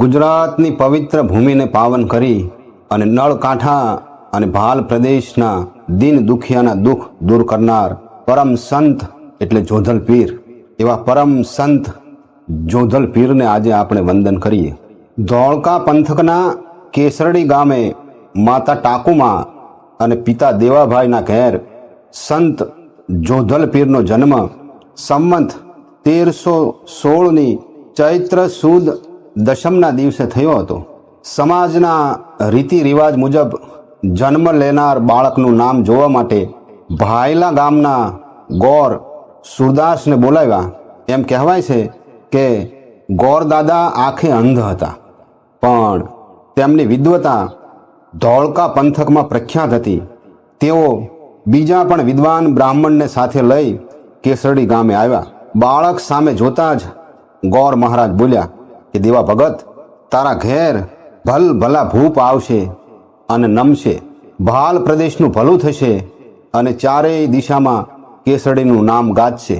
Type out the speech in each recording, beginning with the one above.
ગુજરાતની પવિત્ર ભૂમિને પાવન કરી અને નળકાંઠા અને ભાલ પ્રદેશના દિન દુખિયાના દુઃખ દૂર કરનાર પરમ સંત એટલે જોધલ પીર. એવા પરમ સંત જોધલ પીરને આજે આપણે વંદન કરીએ. ધોળકા પંથકના કેસરડી ગામે માતા ટાકુમાં અને પિતા દેવાભાઈના ઘેર સંત જોધલ પીરનો જન્મ સંમત તેરસો સોળની ચૈત્ર સુદ દશમના દિવસે થયો હતો. સમાજના રીતિ રિવાજ મુજબ જન્મ લેનાર બાળકનું નામ જોવા માટે ભાયલા ગામના ગોર સુરદાસને બોલાવ્યા. એમ કહેવાય છે કે ગોર દાદા આંખે અંધ હતા. પણ તેમની વિદ્વતા ધોળકા પંથકમાં પ્રખ્યાત હતી. તેઓ બીજા પણ વિદ્વાન બ્રાહ્મણને સાથે લઈ કેસરડી ગામે આવ્યા. બાળક સામે જોતા જ ગોર મહારાજ બોલ્યા કે દેવા ભગત, તારા ઘેર ભલ ભલા ભૂપ આવશે અને નમશે. ભાલ પ્રદેશનું ભલું થશે અને ચારેય દિશામાં કેસડીનું નામ ગાજશે.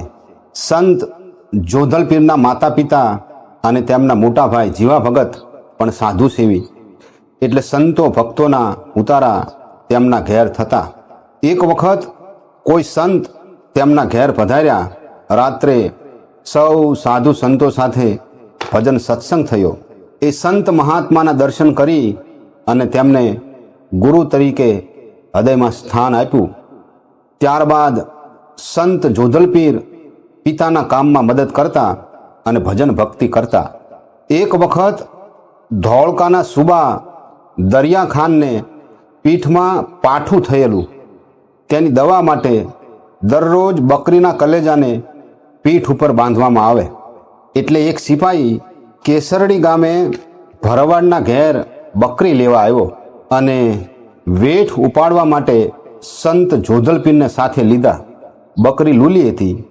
સંત જોધલપીરના માતા પિતા અને તેમના મોટા ભાઈ જીવા ભગત પણ સાધુ સેવી. એટલે સંતો ભક્તોના ઉતારા તેમના ઘેર થતા. એક વખત કોઈ સંત તેમના ઘેર પધાર્યા. રાત્રે સૌ સાધુ સંતો સાથે ભજન સત્સંગ થયો. એ સંત મહાત્માના દર્શન કરી અને તેમને ગુરુ તરીકે હૃદયમાં સ્થાન આપ્યું. ત્યારબાદ સંત જોધલપીર પિતાના કામમાં મદદ કરતા અને ભજન ભક્તિ કરતા. એક વખત ધોળકાના સુબા દરિયા ખાનને પીઠમાં પાઠું થયેલું. તેની દવા માટે દરરોજ બકરીના કલેજાને પીઠ ઉપર બાંધવામાં આવે. એટલે એક સિપાહી કેસરડી ગામે ભરવાડના ઘેર બકરી લેવા આવ્યો અને વેઠ ઉપાડવા માટે સંત જોધલપીરને સાથે લીધા. બકરી લૂલી હતી.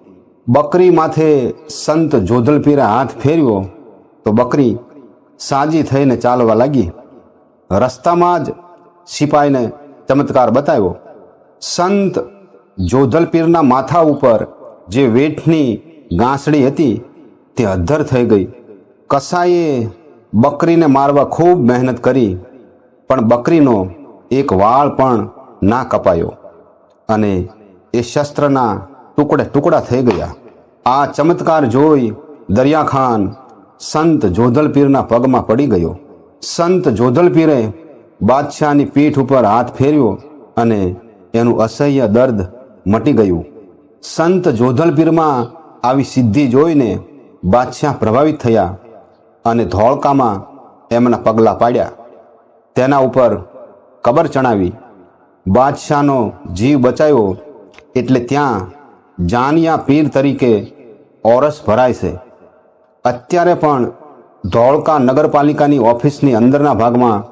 બકરી માથે સંત જોધલપીરે હાથ ફેર્યો તો બકરી સાજી થઈને ચાલવા લાગી. રસ્તામાં જ સિપાહીને ચમત્કાર બતાવ્યો. સંત જોધલપીરના માથા ઉપર જે વેઠની ગાંસડી હતી તે અદ્ધર થઈ ગઈ. કસાઈએ બકરીને મારવા ખૂબ મહેનત કરી, પણ બકરીનો એક વાળ પણ ના કપાયો અને એ શસ્ત્રના ટુકડે ટુકડા થઈ ગયા. આ ચમત્કાર જોઈ દરિયાખાન સંત જોધલપીરના પગમાં પડી ગયો. સંત જોધલપીરે બાદશાહની પીઠ ઉપર હાથ ફેર્યો અને એનું અસહ્ય દર્દ મટી ગયું. સંત જોધલપીરમાં આવી સિદ્ધિ જોઈને બાદશાહ પ્રભાવિત થયા અને ધોળકામાં એમના પગલાં પાડ્યા. તેના ઉપર કબર ચણાવી બાદશાહનો જીવ બચાવ્યો એટલે ત્યાં જાનિયા પીર તરીકે ઓરસ ભરાય છે. અત્યારે પણ ધોળકા નગરપાલિકાની ઓફિસની અંદરના ભાગમાં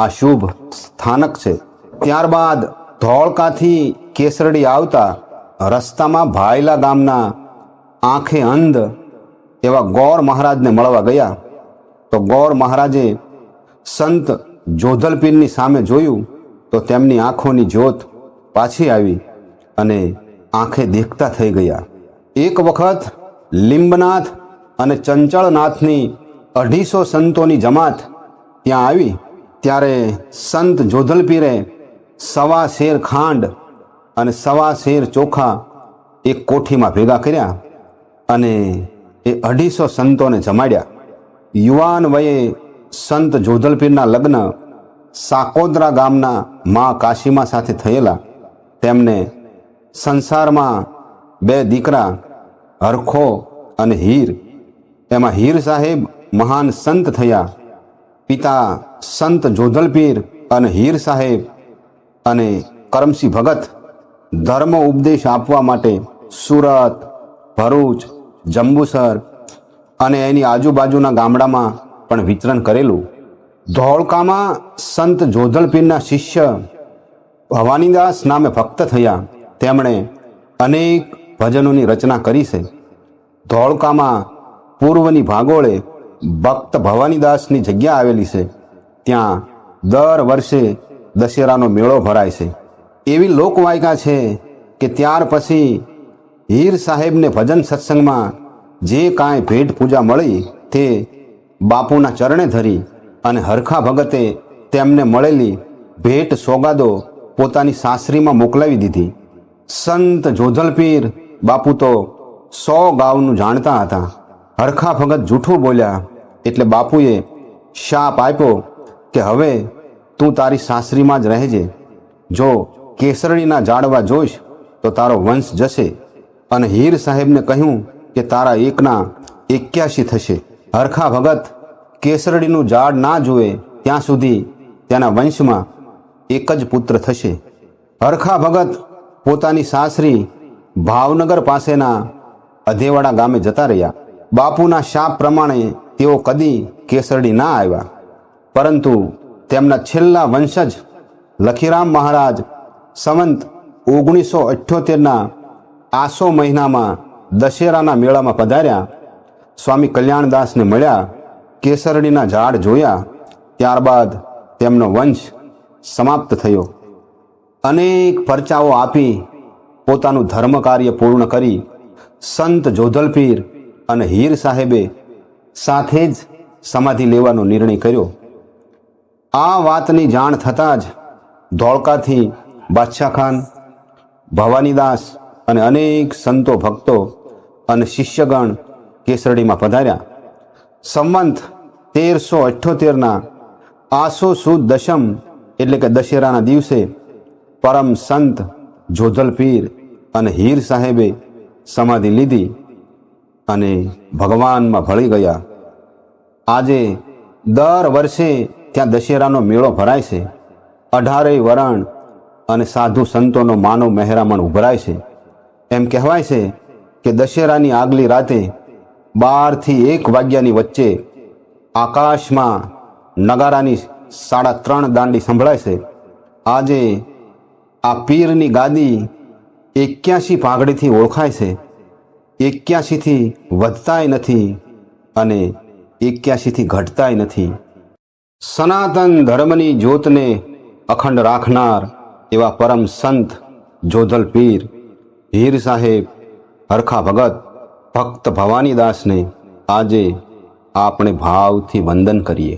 આ શુભ સ્થાનક છે. ત્યારબાદ ધોળકાથી કેસરડી આવતા રસ્તામાં ભાયલા ગામના આંખે અંધ એવા ગૌર મહારાજને મળવા ગયા. તો ગૌર મહારાજે સંત જોધલપીરની સામે જોયું તો તેમની આંખોની જ્યોત પાછી આવી અને આંખે દેખતા થઈ ગયા. એક વખત લીંબનાથ અને ચંચળનાથની અઢીસો સંતોની જમાત ત્યાં આવી ત્યારે સંત જોધલપીરે સવા શેર ખાંડ અને સવા શેર ચોખા એક કોઠીમાં ભેગા કર્યા અને એ અઢીસો સંતોને જમાડ્યા. યુવાન વયે સંત જોધલપીરના લગ્ન સાકોદરા ગામના મા કાશીમા સાથે થયેલા. તેમને સંસારમાં બે દીકરા, હરખો અને હીર. એમાં હીર સાહેબ મહાન સંત થયા. પિતા સંત જોધલપીર અને હીર સાહેબ અને કરમસિંહ ભગત ધર્મ ઉપદેશ આપવા માટે સુરત, ભરૂચ જંબુસર અને એની આજુબાજુના ગામડામાં પણ વિતરણ કરેલું. ધોળકામાં સંત જોધલપીરના શિષ્ય ભવાનીદાસ નામે ભક્ત થયા. તેમણે અનેક ભજનોની રચના કરી છે. ધોળકામાં પૂર્વની ભાગોળે ભક્ત ભવાનીદાસની જગ્યા આવેલી છે. ત્યાં દર વર્ષે દશેરાનો મેળો ભરાય છે. એવી લોકવાયકા છે કે ત્યાર પછી હીર સાહેબને ભજન સત્સંગમાં જે કાંઈ ભેટ પૂજા મળી તે બાપુના ચરણે ધરી અને હરખા ભગતે તેમને મળેલી ભેટ સોગાદો પોતાની સાસરીમાં મોકલાવી દીધી. સંત જોધલપીર બાપુ તો સો ગાવનું જાણતા હતા. હરખા ભગત જૂઠું બોલ્યા એટલે બાપુએ શાપ આપ્યો કે હવે તું તારી સાસરીમાં જ રહેજે. જો કેસરડીના જાડવા જોઈશ તો તારો વંશ જશે. અને હીર સાહેબને કહ્યું કે તારા એકના એક્યાસી થશે. હરખા ભગત, કેસરડીનું ઝાડ ના જુએ ત્યાં સુધી તેના વંશમાં એક જ પુત્ર થશે. હરખા ભગત પોતાની સાસરી ભાવનગર પાસેના અધેવાડા ગામે જતા રહ્યા. બાપુના શાપ પ્રમાણે તેઓ કદી કેસરડી ના આવ્યા. પરંતુ તેમના છેલ્લા વંશજ લખીરામ મહારાજ સંવંત ઓગણીસો અઠ્યોતેરના આસો મહિનામાં દશેરાના મેળામાં પધાર્યા, સ્વામી કલ્યાણદાસને મળ્યા, કેસરડીના ઝાડ જોયા, ત્યારબાદ તેમનો વંશ સમાપ્ત થયો. અનેક પરચાઓ આપી પોતાનું ધર્મ કાર્ય પૂર્ણ કરી સંત જોધલપીર અને હીર સાહેબે સાથે જ સમાધિ લેવાનો નિર્ણય કર્યો. આ વાતની જાણ થતાં જ ધોળકાથી બાદશાહ ખાન, ભવાનીદાસ અને અનેક સંતો ભક્તો અને શિષ્યગણ કેસરડીમાં પધાર્યા. સંવંત તેરસો અઠ્યોતેરના આસો સુદ દશમ એટલે કે દશેરાના દિવસે પરમ સંત જોધલપીર અને હીર સાહેબે સમાધિ લીધી અને ભગવાનમાં ભળી ગયા. આજે દર વર્ષે ત્યાં દશેરાનો મેળો ભરાય છે. અઢારેય વરણ અને સાધુ સંતોનો માનવ મહેરામણ ઉભરાય છે. એમ કહેવાય છે કે દશેરાની આગલી રાતે બારથી એક વાગ્યાની વચ્ચે આકાશમાં નગારાની સાડા ત્રણ દાંડી સંભળાય છે. આજે આ પીરની ગાદી એક્યાસી પાઘડીથી ઓળખાય છે. એક્યાસીથી વધતાય નથી અને એક્યાસીથી ઘટતાય નથી. સનાતન ધર્મની જ્યોતને અખંડ રાખનાર એવા પરમ સંત જોધલ પીર હીર સાહેબ હરખા ભગત ભક્ત ભવાનીદાસને આજે આપણે ભાવથી વંદન કરીએ.